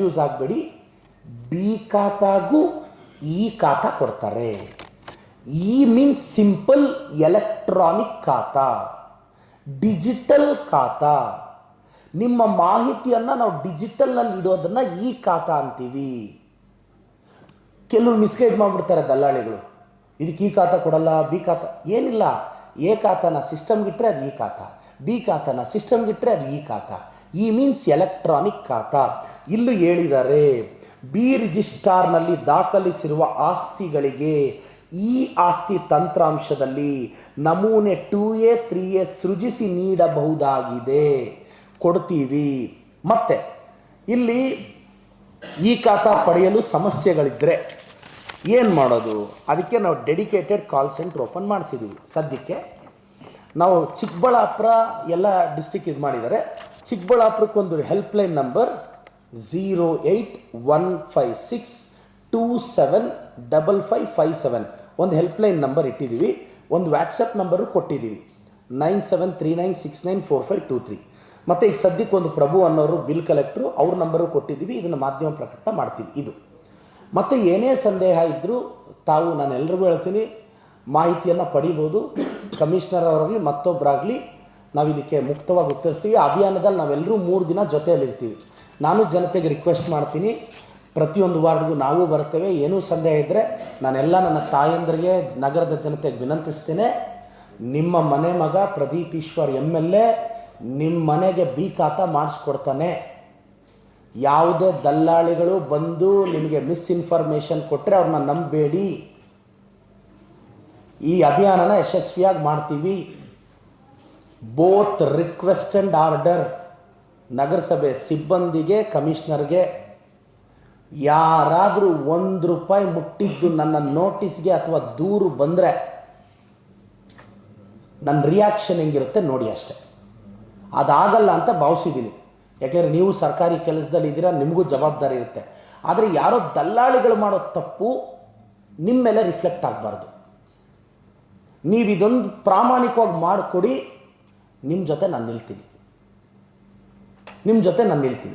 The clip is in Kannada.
ಕನ್ಫ್ಯೂಸ್ ಆಗಬೇಡಿ. ಬಿ ಖಾತಾಗೂ ಈ ಖಾತಾ ಕೊಡ್ತಾರೆ. ಈ ಮೀನ್ಸ್ ಸಿಂಪಲ್ ಎಲೆಕ್ಟ್ರಾನಿಕ್ ಖಾತಾ. ಡಿಜಿಟಲ್ ಖಾತಾ. ನಿಮ್ಮ ಮಾಹಿತಿಯನ್ನು ನಾವು ಡಿಜಿಟಲ್ನಲ್ಲಿ ಇಡೋದನ್ನು ಈ ಖಾತಾ ಅಂತೀವಿ. ಕೆಲವರು ಮಿಸ್ಗೈಡ್ ಮಾಡಿಬಿಡ್ತಾರೆ ದಲ್ಲಾಳಿಗಳು. ಇದಕ್ಕೆ ಈ ಖಾತಾ ಕೊಡಲ್ಲ, ಬಿ ಖಾತಾ. ಏನಿಲ್ಲ. ಎ ಖಾತಾನ ಇಟ್ಟರೆ ಅದು ಈ ಖಾತಾ. ಬಿ ಖಾತಾನ ಸಿಸ್ಟಮ್ಗಿಟ್ರೆ ಅದು ಈ ಖಾತಾ. ಈ ಮೀನ್ಸ್ ಎಲೆಕ್ಟ್ರಾನಿಕ್ ಖಾತಾ. ಇಲ್ಲೂ ಹೇಳಿದ್ದಾರೆ, ಬಿ ರಿಜಿಸ್ಟಾರ್ನಲ್ಲಿ ದಾಖಲಿಸಿರುವ ಆಸ್ತಿಗಳಿಗೆ ಈ ಆಸ್ತಿ ತಂತ್ರಾಂಶದಲ್ಲಿ ನಮೂನೆ ಟೂ ಎ ತ್ರೀ ಎ ಸೃಜಿಸಿ ನೀಡಬಹುದಾಗಿದೆ. ಕೊಡ್ತೀವಿ. ಮತ್ತೆ, ಇಲ್ಲಿ ಈ ಖಾತಾ ಪಡೆಯಲು ಸಮಸ್ಯೆಗಳಿದ್ದರೆ ಏನು ಮಾಡೋದು? ಅದಕ್ಕೆ ನಾವು ಡೆಡಿಕೇಟೆಡ್ ಕಾಲ್ ಸೆಂಟ್ರ್ ಓಪನ್ ಮಾಡಿಸಿದ್ದೀವಿ ಸದ್ಯಕ್ಕೆ ನಾವು ಚಿಕ್ಕಬಳ್ಳಾಪುರ ಎಲ್ಲ ಡಿಸ್ಟಿಕ್ ಇದು ಮಾಡಿದ್ದಾರೆ. ಚಿಕ್ಕಬಳ್ಳಾಪುರಕ್ಕೊಂದು helpline number zero eight one five six two seven double five five seven ಒಂದು ಹೆಲ್ಪ್ಲೈನ್ ನಂಬರ್ ಇಟ್ಟಿದ್ದೀವಿ, ಒಂದು ವ್ಯಾಟ್ಸಪ್ ನಂಬರು ಕೊಟ್ಟಿದ್ದೀವಿ nine seven three nine six nine four five two three ಮತ್ತು ಈಗ ಸದ್ಯಕ್ಕೆ ಒಂದು ಪ್ರಭು ಅನ್ನೋರು ಬಿಲ್ ಕಲೆಕ್ಟ್ರು ಅವ್ರ ನಂಬರು ಕೊಟ್ಟಿದ್ದೀವಿ, ಇದನ್ನು ಮಾಧ್ಯಮ ಪ್ರಕಟ ಮಾಡ್ತೀವಿ, ಇದು. ಮತ್ತು ಏನೇ ಸಂದೇಹ ಇದ್ದರೂ ತಾವು, ನಾನು ಎಲ್ರಿಗೂ ಹೇಳ್ತೀನಿ, ಮಾಹಿತಿಯನ್ನು ಪಡಿಬೋದು, ಕಮಿಷನರ್ ಅವರಾಗಲಿ ಮತ್ತೊಬ್ಬರಾಗಲಿ ನಾವು ಇದಕ್ಕೆ ಮುಕ್ತವಾಗಿ ಉತ್ತರಿಸ್ತೀವಿ. ಅಭಿಯಾನದಲ್ಲಿ ನಾವೆಲ್ಲರೂ ಮೂರು ದಿನ ಜೊತೆಯಲ್ಲಿರ್ತೀವಿ. ನಾನು ಜನತೆಗೆ ರಿಕ್ವೆಸ್ಟ್ ಮಾಡ್ತೀನಿ, ಪ್ರತಿಯೊಂದು ವಾರ್ಡ್ಗೂ ನಾವು ಬರ್ತೇವೆ. ಏನೂ ಸಂದೇಹ ಇದ್ದರೆ ನಾನೆಲ್ಲ ನನ್ನ ತಾಯಂದ್ರಿಗೆ, ನಗರದ ಜನತೆಗೆ ವಿನಂತಿಸ್ತೇನೆ. ನಿಮ್ಮ ಮನೆ ಮಗ Pradeep Eshwar M L A ನಿಮ್ಮ ಮನೆಗೆ ಬಿ ಖಾತಾ ಮಾಡಿಸ್ಕೊಡ್ತಾನೆ. ಯಾವುದೇ ದಲ್ಲಾಳಿಗಳು ಬಂದು ನಿಮಗೆ ಮಿಸ್ಇನ್ಫಾರ್ಮೇಷನ್ ಕೊಟ್ಟರೆ ಅವ್ರನ್ನ ನಂಬಬೇಡಿ ಈ ಅಭಿಯಾನನ ಯಶಸ್ವಿಯಾಗಿ ಮಾಡ್ತೀವಿ. ಬೋತ್ ರಿಕ್ವೆಸ್ಟ್ ಆ್ಯಂಡ್ ಆರ್ಡರ್ ನಗರಸಭೆ ಸಿಬ್ಬಂದಿಗೆ, ಕಮಿಷನರ್ಗೆ ಯಾರಾದರೂ ಒಂದು ರೂಪಾಯಿ ಮುಟ್ಟಿದ್ದು ನನ್ನ ನೋಟಿಸ್ಗೆ ಅಥವಾ ದೂರು ಬಂದರೆ ನನ್ನ ರಿಯಾಕ್ಷನ್ ಹೆಂಗಿರುತ್ತೆ ನೋಡಿ ಅಷ್ಟೆ. ಅದಾಗಲ್ಲ ಅಂತ ಭಾವಿಸಿದ್ದೀನಿ ಯಾಕೆಂದರೆ ನೀವು ಸರ್ಕಾರಿ ಕೆಲಸದಲ್ಲಿ ಇದ್ದೀರಾ, ನಿಮಗೂ ಜವಾಬ್ದಾರಿ ಇರುತ್ತೆ. ಆದರೆ ಯಾರೋ ದಲ್ಲಾಳಿಗಳು ಮಾಡೋ ತಪ್ಪು ನಿಮ್ಮ ಮೇಲೆ ರಿಫ್ಲೆಕ್ಟ್ ಆಗಬಾರ್ದು. ನೀವು ಇದೊಂದು ಪ್ರಾಮಾಣಿಕವಾಗಿ ಮಾಡಿಕೊಡಿ ನಿಮ್ಮ ಜೊತೆ ನಾನು ನಿಲ್ತೀನಿ. ನಿಮ್ಮ ಜೊತೆ ನಾನು ನಿಲ್ತೀನಿ.